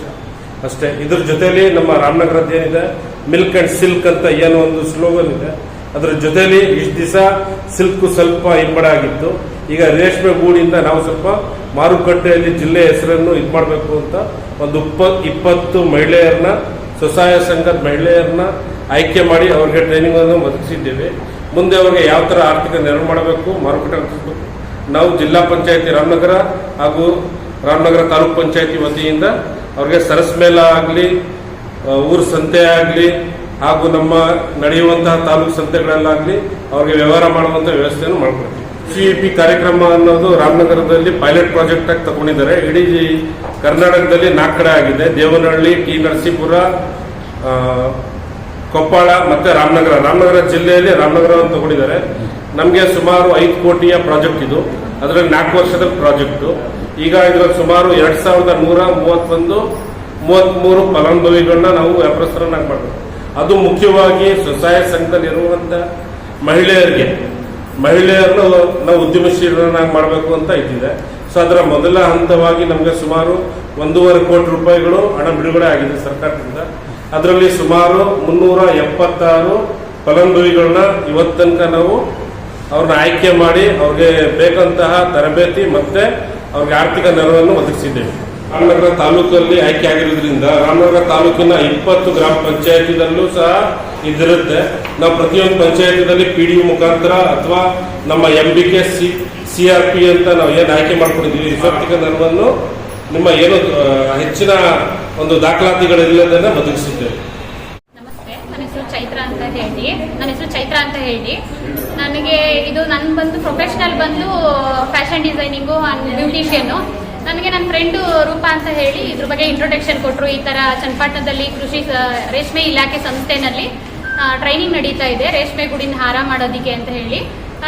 ಅಷ್ಟೇ, ಇದ್ರ ಜೊತೆಯಲ್ಲಿ ನಮ್ಮ ರಾಮನಗರದ ಏನಿದೆ? ಮಿಲ್ಕ್ ಅಂಡ್ ಸಿಲ್ಕ್ ಅಂತ ಏನೋ ಒಂದು ಸ್ಲೋಗನ್ ಇದೆ. ಅದ್ರ ಜೊತೆಯಲ್ಲಿ ಇಷ್ಟು ದಿವಸ ಸಿಲ್ಕ್ ಸ್ವಲ್ಪ ಹಿಮ್ಮಡ ಆಗಿತ್ತು. ಈಗ ರೇಷ್ಮೆ ಗೂಡಿಂದ ನಾವು ಸ್ವಲ್ಪ ಮಾರುಕಟ್ಟೆಯಲ್ಲಿ ಜಿಲ್ಲೆ ಹೆಸರನ್ನು ಇದು ಮಾಡಬೇಕು ಅಂತ ಒಂದು ಇಪ್ಪ ಇಪ್ಪತ್ತು ಮಹಿಳೆಯರನ್ನ, ಸ್ವಸಹಾಯ ಸಂಘದ ಮಹಿಳೆಯರನ್ನ ಆಯ್ಕೆ ಮಾಡಿ ಅವ್ರಿಗೆ ಟ್ರೈನಿಂಗ್ ಅನ್ನು ಒದಗಿಸಿದ್ದೇವೆ. ಮುಂದೆ ಅವ್ರಿಗೆ ಯಾವ ಥರ ಆರ್ಥಿಕ ನೆರವು ಮಾಡಬೇಕು, ಮಾರುಕಟ್ಟೆ ಒದಗಿಸ್ಬೇಕು. ನಾವು ಜಿಲ್ಲಾ ಪಂಚಾಯತಿ ರಾಮನಗರ ಹಾಗೂ ರಾಮನಗರ ತಾಲೂಕು ಪಂಚಾಯತಿ ವತಿಯಿಂದ ಅವ್ರಿಗೆ ಸರಸ್ಮೇಲ ಆಗಲಿ ಊರು ಸಂತೆ ಆಗಲಿ, ಹಾಗೂ ನಮ್ಮ ನಡೆಯುವಂತಹ ತಾಲೂಕು ಸಂತೆಗಳಲ್ಲಾಗಲಿ ಅವ್ರಿಗೆ ವ್ಯವಹಾರ ಮಾಡುವಂಥ ವ್ಯವಸ್ಥೆಯನ್ನು ಮಾಡಿಕೊಡ್ತೀವಿ ಸಿ ಪಿ ಕಾರ್ಯಕ್ರಮ ಅನ್ನೋದು ರಾಮನಗರದಲ್ಲಿ ಪೈಲಟ್ ಪ್ರಾಜೆಕ್ಟ್ ಆಗಿ ತಗೊಂಡಿದ್ದಾರೆ. ಇಡೀ ಕರ್ನಾಟಕದಲ್ಲಿ ನಾಲ್ಕು ಕಡೆ ಆಗಿದೆ. ದೇವನಹಳ್ಳಿ, ಟಿ ನರಸೀಪುರ ಕೊಪ್ಪಳ ಮತ್ತೆ ರಾಮನಗರ. ರಾಮನಗರ ಜಿಲ್ಲೆಯಲ್ಲಿ ರಾಮನಗರವನ್ನು ತಗೊಂಡಿದ್ದಾರೆ. ನಮಗೆ ಸುಮಾರು ಐದು ಕೋಟಿಯ ಪ್ರಾಜೆಕ್ಟ್ ಇದು. ಅದರಲ್ಲಿ ನಾಲ್ಕು ವರ್ಷದ ಪ್ರಾಜೆಕ್ಟ್. ಈಗ ಇದರಲ್ಲಿ ಸುಮಾರು ಎರಡ್ ಸಾವಿರದ ನೂರ ಮೂವತ್ತೊಂದು ಮೂವತ್ಮೂರು ಫಲಾನುಭವಿಗಳನ್ನ ನಾವು ವ್ಯಾಪಾರಸ್ಥರನ್ನಾಗಿ ಮಾಡಬೇಕು. ಅದು ಮುಖ್ಯವಾಗಿ ಸ್ವಸಹಾಯ ಸಂಘದಲ್ಲಿ ಇರುವಂತ ಮಹಿಳೆಯರಿಗೆ. ಮಹಿಳೆಯರನ್ನು ನಾವು ಉದ್ಯಮಶೀಲರನ್ನಾಗಿ ಮಾಡಬೇಕು ಅಂತ ಇದ್ದಿದೆ. ಸೊ ಅದರ ಮೊದಲ ಹಂತವಾಗಿ ನಮಗೆ ಸುಮಾರು ಒಂದೂವರೆ ಕೋಟಿ ರೂಪಾಯಿಗಳು ಹಣ ಬಿಡುಗಡೆ ಆಗಿದೆ ಸರ್ಕಾರದಿಂದ. ಅದರಲ್ಲಿ ಸುಮಾರು ಮುನ್ನೂರ ಎಪ್ಪತ್ತಾರು ಫಲಾನುಭವಿಗಳನ್ನ ಇವತ್ತನಕ ತನಕ ನಾವು ಅವ್ರನ್ನ ಆಯ್ಕೆ ಮಾಡಿ ಅವ್ರಿಗೆ ಬೇಕಂತಹ ತರಬೇತಿ ಮತ್ತೆ ಅವ್ರಿಗೆ ಆರ್ಥಿಕ ನೆರವನ್ನು ಒದಗಿಸಿದ್ದೇವೆ. ರಾಮನಗರ ತಾಲೂಕಲ್ಲಿ ಆಯ್ಕೆ ಆಗಿರೋದ್ರಿಂದ ರಾಮನಗರ ತಾಲೂಕಿನ ಇಪ್ಪತ್ತು ಗ್ರಾಮ ಪಂಚಾಯತಿದಲ್ಲೂ ಸಹ ಇದಿರುತ್ತೆ. ನಾವು ಪ್ರತಿಯೊಂದು ಪಂಚಾಯತಿನಲ್ಲಿ ಪಿ ಡಿ ಮುಖಾಂತರ ಅಥವಾ ನಮ್ಮ M B K C C R P ಅಂತ ನಾವು ಏನು ಆಯ್ಕೆ ಮಾಡ್ಕೊಂಡಿದ್ದೀವಿ ಆರ್ಥಿಕ ನೆರವನ್ನು ನಿಮ್ಮ ಏನು ಹೆಚ್ಚಿನ ಒಂದು ದಾಖಲಾತಿಗಳಿಲ್ಲದನ್ನ ಒದಗಿಸಿದ್ದೇವೆ ನಮಸ್ತೆ, ನನ್ನ ಹೆಸರು ಚೈತ್ರ ಅಂತ ಹೇಳಿ. ನನ್ನ ಹೆಸರು ಚೈತ್ರ ಅಂತ ಹೇಳಿ. ನನಗೆ ಇದು ನನ್ನ ಬಂದು ಪ್ರೊಫೆಷನಲ್ ಬಂದು ಫ್ಯಾಷನ್ ಡಿಸೈನಿಂಗು ಅಂಡ್ ಬ್ಯೂಟಿಷಿಯನ್ನು ನನಗೆ ನನ್ನ ಫ್ರೆಂಡು ರೂಪಾ ಅಂತ ಹೇಳಿ ಇದ್ರ ಬಗ್ಗೆ ಇಂಟ್ರೊಡಕ್ಷನ್ ಕೊಟ್ಟರು ಈ ಥರ ಚನ್ನಪಟ್ಟಣದಲ್ಲಿ ಕೃಷಿ ರೇಷ್ಮೆ ಇಲಾಖೆ ಸಂಸ್ಥೆನಲ್ಲಿ ಟ್ರೈನಿಂಗ್ ನಡೀತಾ ಇದೆ. ರೇಷ್ಮೆ ಗುಡಿನ ಹಾರ ಮಾಡೋದಕ್ಕೆ ಅಂತ ಹೇಳಿ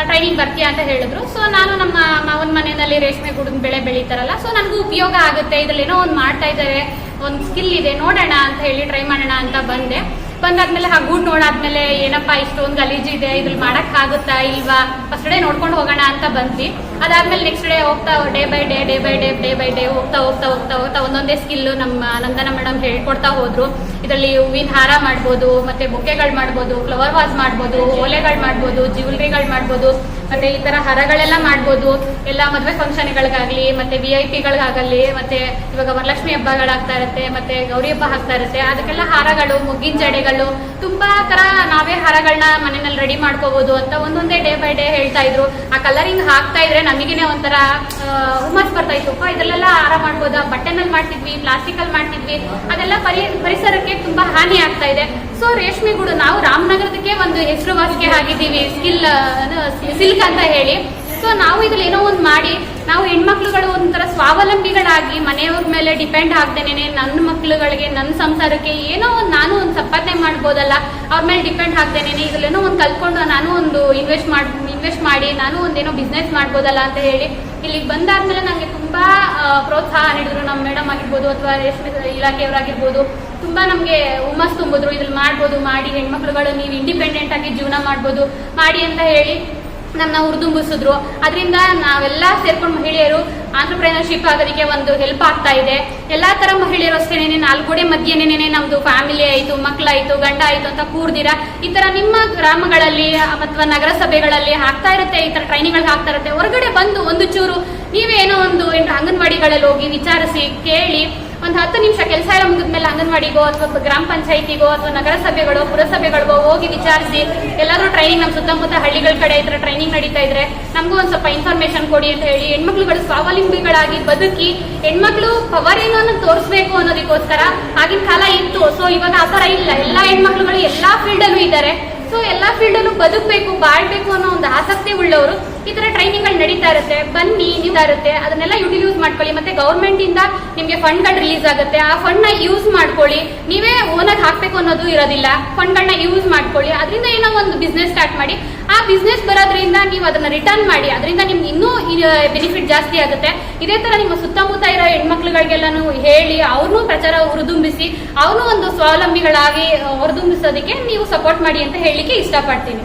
ಟ್ರೈನಿಂಗ್ ಬರ್ತೀಯಾ ಅಂತ ಹೇಳಿದ್ರು. ಸೊ ನಾನು ನಮ್ಮ ಮಾವನ ಮನೆಯಲ್ಲಿ ರೇಷ್ಮೆ ಗೂಡಿನ ಬೆಳೆ ಬೆಳೀತಾರಲ್ಲ ಸೊ ನನಗೂ ಉಪಯೋಗ ಆಗುತ್ತೆ. ಇದ್ರಲ್ಲಿ ಏನೋ ಒಂದು ಮಾಡ್ತಾ ಇದ್ದಾರೆ, ಒಂದು ಸ್ಕಿಲ್ ಇದೆ, ನೋಡೋಣ ಅಂತ ಹೇಳಿ ಟ್ರೈ ಮಾಡೋಣ ಅಂತ ಬಂದೆ. ಬಂದಾದ್ಮೇಲೆ ಆ ಗೂಡ್ ನೋಡಾದ್ಮೇಲೆ ಏನಪ್ಪಾ, ಇಷ್ಟೊಂದು ಗಲೀಜಿದೆ ಇದ್ರಲ್ಲಿ ಮಾಡಕ್ ಆಗುತ್ತಾ ಇಲ್ವಾ? ಫಸ್ಟ್ ಡೇ ನೋಡ್ಕೊಂಡು ಹೋಗೋಣ ಅಂತ ಬಂದ್ವಿ. ಅದಾದ್ಮೇಲೆ ನೆಕ್ಸ್ಟ್ ಡೇ ಹೋಗ್ತಾ day by day day by day day by day ಹೋಗ್ತಾ ಹೋಗ್ತಾ ಹೋಗ್ತಾ ಹೋಗ್ತಾ ಒಂದೊಂದೇ ಸ್ಕಿಲ್ ನಮ್ಮ ನಂದನ ಮೇಡಮ್ ಹೇಳ್ಕೊಡ್ತಾ ಹೋದ್ರು. ಇದರಲ್ಲಿ ಹೂವಿನ ಹಾರ ಮಾಡ್ಬೋದು, ಮತ್ತೆ ಬೊಕ್ಕೆಗಳು ಮಾಡ್ಬೋದು ಫ್ಲವರ್ ವಾಸ್ ಮಾಡ್ಬೋದು, ಓಲೆಗಳು ಮಾಡ್ಬೋದು ಜ್ಯುವೆಲ್ರಿಗಳು ಮಾಡ್ಬೋದು. ಮತ್ತೆ ಈ ತರ ಹರಗಳೆಲ್ಲ ಮಾಡ್ಬೋದು. ಎಲ್ಲ ಮದುವೆ ಫಂಕ್ಷನ್ಗಳಿಗಾಗ್ಲಿ ಮತ್ತೆ ವಿ ಐ ಪಿಗಳಿಗಾಗಲಿ ಮತ್ತೆ ಇವಾಗ ವರಲಕ್ಷ್ಮಿ ಹಬ್ಬಗಳಾಗ್ತಾ ಇರುತ್ತೆ, ಮತ್ತೆ ಗೌರಿ ಹಬ್ಬ ಆಗ್ತಾ ಇರುತ್ತೆ, ಅದಕ್ಕೆಲ್ಲ ಹಾರಗಳು ಮುಗ್ಗಿನ ಜಡೆಗಳು ತುಂಬಾ ತರ ನಾವೇ ಹಾರಗಳನ್ನ ಮನೆಯಲ್ಲಿ ರೆಡಿ ಮಾಡ್ಕೋಬಹುದು ಅಂತ ಒಂದೊಂದೇ ಡೇ ಬೈ ಡೇ ಹೇಳ್ತಾ ಇದ್ರು. ಆ ಕಲರಿಂಗ್ ಹಾಕ್ತಾ ಇದ್ರೆ ನಮಗೇನೆ ಒಂಥರ ಹುಮ್ಮಸ್ ಬರ್ತಾ ಇತ್ತು. ಇದರಲ್ಲೆಲ್ಲ ಹಾರ ಮಾಡ್ಬೋದಾ? ಬಟ್ಟೆನಲ್ಲಿ ಮಾಡ್ತಿದ್ವಿ ಪ್ಲಾಸ್ಟಿಕ್ ಅಲ್ಲಿ ಮಾಡ್ತಿದ್ವಿ. ಅದೆಲ್ಲ ಪರಿ, ಪರಿಸರಕ್ಕೆ ತುಂಬಾ ಹಾನಿ ಆಗ್ತಾ ಇದೆ. ಸೊ ರೇಷ್ಮೆ ಗೂಡು, ನಾವು ರಾಮನಗರದಕ್ಕೆ ಒಂದು ಹೆಸರುವಾಸಿಗೆ ಆಗಿದ್ದೀವಿ ಸ್ಕಿಲ್ ಸಿಲ್ಕ್ ಅಂತ ಹೇಳಿ. ಸೊ ನಾವು ಇದ್ರಲ್ಲಿ ಏನೋ ಒಂದು ಮಾಡಿ ನಾವು ಹೆಣ್ಮಕ್ಳುಗಳು ಒಂಥರ ಸ್ವಾವಲಂಬಿಗಳಾಗಿ ಮನೆಯವ್ರ ಮೇಲೆ ಡಿಪೆಂಡ್ ಆಗ್ದೇನೆ ನನ್ನ ಮಕ್ಳುಗಳಿಗೆ ನನ್ನ ಸಂಸಾರಕ್ಕೆ ಏನೋ ಒಂದು ನಾನು ಒಂದು ಸಂಪಾದನೆ ಮಾಡ್ಬೋದಲ್ಲ, ಅವ್ರ ಮೇಲೆ ಡಿಪೆಂಡ್ ಆಗ್ದೇನೆ ಇದ್ರಲ್ಲೇನೋ ಒಂದು ಕಲ್ತ್ಕೊಂಡು ನಾನು ಒಂದು ಇನ್ವೆಸ್ಟ್ ಮಾಡಿ ಇನ್ವೆಸ್ಟ್ ಮಾಡಿ ನಾನು ಒಂದೇನೋ ಬಿಸ್ನೆಸ್ ಮಾಡ್ಬೋದಲ್ಲ ಅಂತ ಹೇಳಿ ಇಲ್ಲಿಗೆ ಬಂದಾದ್ಮೇಲೆ ನನಗೆ ತುಂಬಾ ಪ್ರೋತ್ಸಾಹ ನೀಡಿದ್ರು ನಮ್ಮ ಮೇಡಮ್ ಆಗಿರ್ಬೋದು ಅಥವಾ ರೇಷ್ಮೆ ಇಲಾಖೆಯವರಾಗಿರ್ಬೋದು. ತುಂಬಾ ನಮಗೆ ಹುಮ್ಮಸ್ ತುಂಬಿದ್ರು, ಇದ್ರಲ್ಲಿ ಮಾಡ್ಬೋದು, ಮಾಡಿ ಹೆಣ್ಮಕ್ಳುಗಳು ನೀವು ಇಂಡಿಪೆಂಡೆಂಟ್ ಆಗಿ ಜೀವನ ಮಾಡ್ಬೋದು, ಮಾಡಿ ಅಂತ ಹೇಳಿ ನಮ್ಮನ್ನ ಹುರಿದುಂಬಿಸಿದ್ರು. ಅದರಿಂದ ನಾವೆಲ್ಲ ಸೇರ್ಕೊಂಡು ಮಹಿಳೆಯರು ಆಂಟ್ರಪ್ರೈನರ್ಶಿಪ್ ಆಗೋದಕ್ಕೆ ಒಂದು ಹೆಲ್ಪ್ ಆಗ್ತಾ ಇದೆ. ಎಲ್ಲಾ ತರ ಮಹಿಳೆಯರು ಅಷ್ಟೇನೆ ನಾಲ್ಗೋಡೆ ಮಧ್ಯೆನೇನೆ ನಮ್ದು ಫ್ಯಾಮಿಲಿ ಆಯ್ತು ಮಕ್ಕಳಾಯ್ತು ಗಂಡ ಆಯ್ತು ಅಂತ ಕೂರ್ದಿರಾ. ಈ ತರ ನಿಮ್ಮ ಗ್ರಾಮಗಳಲ್ಲಿ ಅಥವಾ ನಗರಸಭೆಗಳಲ್ಲಿ ಆಗ್ತಾ ಇರುತ್ತೆ, ಈ ತರ ಟ್ರೈನಿಂಗ್ ಆಗ್ತಾ ಇರುತ್ತೆ. ಹೊರಗಡೆ ಬಂದು ಒಂದು ಚೂರು ನೀವೇನೋ ಒಂದು ಅಂಗನವಾಡಿಗಳಲ್ಲಿ ಹೋಗಿ ವಿಚಾರಿಸಿ, ಕೇಳಿ. ಒಂದು ಹತ್ತು ನಿಮಿಷ ಕೆಲಸ ಎಲ್ಲ ಮುಗಿದ್ಮೇಲೆ ಅಂಗನವಾಡಿಗೋ ಅಥವಾ ಗ್ರಾಮ ಪಂಚಾಯತಿಗೋ ಅಥವಾ ನಗರಸಭೆಗಳು, ಪುರಸಭೆಗಳಿಗೋ ಹೋಗಿ ವಿಚಾರಿಸಿ ಎಲ್ಲಾದ್ರೂ ಟ್ರೈನಿಂಗ್ ನಮ್ಮ ಸುತ್ತಮುತ್ತ ಹಳ್ಳಿಗಳ ಕಡೆ ಇದ್ರೆ ಟ್ರೈನಿಂಗ್ ನಡೀತಾ ಇದ್ರೆ ನಮಗೂ ಒಂದು ಸ್ವಲ್ಪ ಇನ್ಫಾರ್ಮೇಶನ್ ಕೊಡಿ ಅಂತ ಹೇಳಿ ಹೆಣ್ಮಕ್ಳುಗಳು ಸ್ವಾವಲಂಬಿಗಳಾಗಿ ಬದುಕಿ ಹೆಣ್ಮಕ್ಳು ಪವರ್ ಏನು ತೋರಿಸ್ಬೇಕು ಅನ್ನೋದಕ್ಕೋಸ್ಕರ ಆಗಿನ ಕಾಲ ಇತ್ತು. ಸೊ ಇವಾಗ ಆ ಥರ ಇಲ್ಲ. ಎಲ್ಲಾ ಹೆಣ್ಮಕ್ಳುಗಳು ಎಲ್ಲಾ ಫೀಲ್ಡಲ್ಲೂ ಇದ್ದಾರೆ. ಸೊ ಎಲ್ಲಾ ಫೀಲ್ಡಲ್ಲೂ ಬದುಕಬೇಕು, ಬಾಳ್ಬೇಕು ಅನ್ನೋ ಒಂದು ಆಸಕ್ತಿ ಉಳ್ಳವರು ಈ ತರ ಟ್ರೈನಿಂಗ್ಗಳು ನಡೀತಾ ಇರುತ್ತೆ. ಬನ್ನಿ ನೀವು ಇರುತ್ತೆ. ಅದನ್ನೆಲ್ಲ ಯುಟಿಲೈಸ್ ಮಾಡ್ಕೊಳ್ಳಿ. ಮತ್ತೆ ಗೌರ್ಮೆಂಟ್ ಇಂದ ನಿಮಗೆ ಫಂಡ್ಗಳು ರಿಲೀಸ್ ಆಗುತ್ತೆ. ಆ ಫಂಡ್ನ ಯೂಸ್ ಮಾಡ್ಕೊಳ್ಳಿ. ನೀವೇ ಓನಾಗಿ ಹಾಕ್ಬೇಕು ಅನ್ನೋದು ಇರೋದಿಲ್ಲ. ಫಂಡ್ಗಳನ್ನ ಯೂಸ್ ಮಾಡ್ಕೊಳ್ಳಿ. ಅದರಿಂದ ಏನೋ ಒಂದು ಬಿಸ್ನೆಸ್ ಸ್ಟಾರ್ಟ್ ಮಾಡಿ. ಆ ಬಿಸ್ನೆಸ್ ಬರೋದ್ರಿಂದ ನೀವು ಅದನ್ನ ರಿಟರ್ನ್ ಮಾಡಿ. ಅದರಿಂದ ನಿಮ್ಗೆ ಇನ್ನೂ ಬೆನಿಫಿಟ್ ಜಾಸ್ತಿ ಆಗುತ್ತೆ. ಇದೇ ತರ ನಿಮ್ಮ ಸುತ್ತಮುತ್ತ ಇರೋ ಹೆಣ್ಮಕ್ಳುಗಳಿಗೆಲ್ಲಾನು ಹೇಳಿ ಅವ್ರನ್ನೂ ಪ್ರಚಾರ ಹುರಿದುಂಬಿಸಿ ಅವ್ರನ್ನೂ ಒಂದು ಸ್ವಾವಲಂಬಿಗಳಾಗಿ ಹೊರದುಂಬಿಸೋದಕ್ಕೆ ನೀವು ಸಪೋರ್ಟ್ ಮಾಡಿ ಅಂತ ಹೇಳಲಿಕ್ಕೆ ಇಷ್ಟಪಡ್ತೀನಿ.